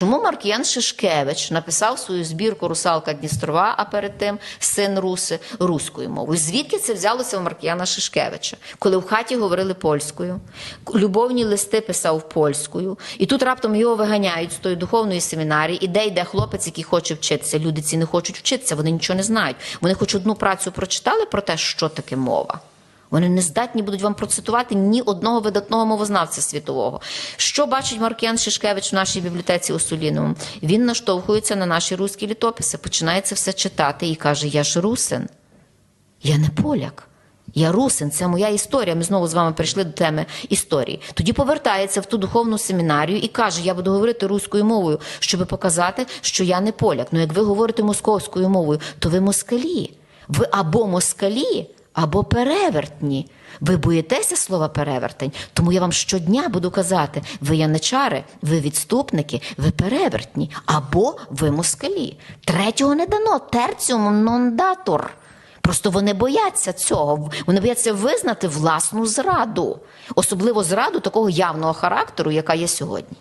Чому Маркіян Шишкевич написав свою збірку Русалка Дністрова, а перед тим син Руси руською мовою? Звідки це взялося у Маркіяна Шишкевича? Коли в хаті говорили польською, любовні листи писав польською, і тут раптом його виганяють з тої духовної семінарії, і де йде хлопець, який хоче вчитися. Люди ці не хочуть вчитися, вони нічого не знають. Вони хоч одну працю прочитали про те, що таке мова. Вони не здатні будуть вам процитувати ні одного видатного мовознавця світового. Що бачить Маркіян Шишкевич в нашій бібліотеці у Соліновому? Він наштовхується на наші руські літописи, починає це все читати і каже: Я ж русин, я не поляк. Я русин, це моя історія. Ми знову з вами прийшли до теми історії. Тоді повертається в ту духовну семінарію і каже: Я буду говорити руською мовою, щоб показати, що я не поляк. Ну як ви говорите московською мовою, то ви москалі. Ви або москалі, або перевертні. Ви боїтеся слова перевертень, тому я вам щодня буду казати: ви яничари, ви відступники, ви перевертні, або ви москалі. Третього не дано. Терціум нон датур. Просто вони бояться цього. Вони бояться визнати власну зраду, особливо зраду такого явного характеру, яка є сьогодні.